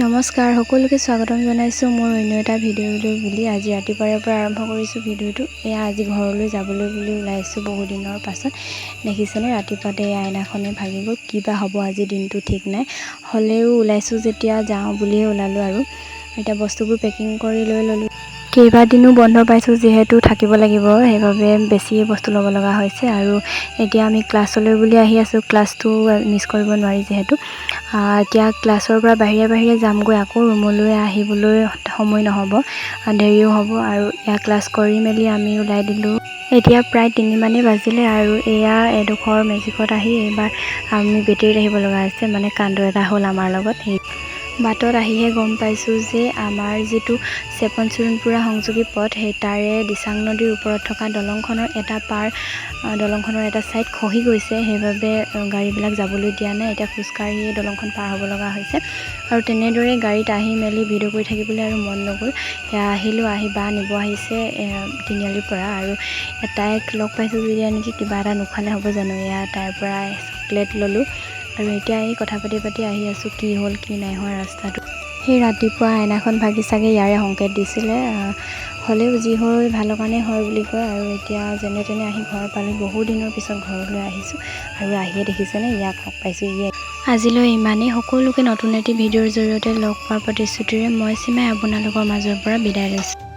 নমস্কাৰ সকলোকে স্বাগতম জনাইছোঁ মোৰ অন্য এটা ভিডিঅ'লৈ বুলি। আজি ৰাতিপুৱাৰে পৰা আৰম্ভ কৰিছোঁ ভিডিঅ'টো। এয়া আজি ঘৰলৈ যাবলৈ বুলি ওলাইছোঁ বহুদিনৰ পাছত। দেখিছেনে ৰাতিপুৱাতে এই আইনাখনে ভাগি গ'ল কিবা হ'ব আজি দিনটো ঠিক নাই। হ'লেও ওলাইছোঁ যেতিয়া যাওঁ বুলিয়ে ওলালোঁ আৰু। এতিয়া বস্তুবোৰ পেকিং কৰি লৈ ল'লোঁ। কেইবাদিনো বন্ধ পাইছোঁ যিহেতু থাকিব লাগিব সেইবাবে বেছিয়ে বস্তু ল'ব লগা হৈছে আৰু এতিয়া আমি ক্লাছলৈ বুলি আহি আছোঁ। ক্লাছটো মিছ কৰিব নোৱাৰি যিহেতু। এতিয়া ক্লাছৰ পৰা বাহিৰে বাহিৰে যামগৈ আকৌ ৰুমলৈ আহিবলৈ সময় নহ'ব দেৰিও হ'ব আৰু ইয়াৰ ক্লাছ কৰি মেলি আমি ওলাই দিলোঁ। এতিয়া প্ৰায় তিনিমানেই বাজিলে আৰু এয়া এডোখৰ মেজিকত আহি এইবাৰ আমি বেটেৰীত আহিব লগা হৈছে মানে কাণ্ড এটা হ'ল আমাৰ লগত। বাটত আহিহে গম পাইছোঁ যে আমাৰ যিটো চেপন চোৰণপুৰা সংযোগী পথ সেই তাৰে দিচাং নদীৰ ওপৰত থকা দলংখনৰ এটা পাৰ দলংখনৰ এটা ছাইড খহি গৈছে। সেইবাবে গাড়ীবিলাক যাবলৈ দিয়া নাই। এতিয়া খোজকাঢ়িয়ে দলংখন পাৰ হ'ব লগা হৈছে। আৰু তেনেদৰে গাড়ীত আহি মেলি ভিডিঅ' কৰি থাকিবলৈ আৰু মন নগ'ল। সেয়া আহিলোঁ আহি বা নিব আহিছে তিনিআলিৰ পৰা। আৰু তাইক লগ পাইছোঁ যেতিয়া নেকি কিবা এটা নোখোৱালে হ'ব জানো। এয়া তাইৰ পৰা চকলেট ল'লোঁ। আৰু এতিয়া এই কথা পাতি পাতি আহি আছোঁ কি হ'ল কি নাই হোৱা ৰাস্তাটো। সেই ৰাতিপুৱা আইনাখন ভাগি চাগে ইয়াৰে সংকেত দিছিলে। হ'লেও যি হ'ল ভালৰ কাৰণে হয় বুলি কয় আৰু এতিয়া যেনে তেনে আহি ঘৰ পালোঁ। বহু দিনৰ পিছত ঘৰলৈ আহিছোঁ আৰু আহিয়ে দেখিছেনে ইয়াক লগ পাইছোঁ ইয়ে আজিলৈ ইমানেই। সকলোকে নতুন এটি ভিডিঅ'ৰ জৰিয়তে লগ পোৱাৰ প্ৰতিশ্ৰুতিৰে মই চিমাই আপোনালোকৰ মাজৰ পৰা বিদায় লৈছোঁ।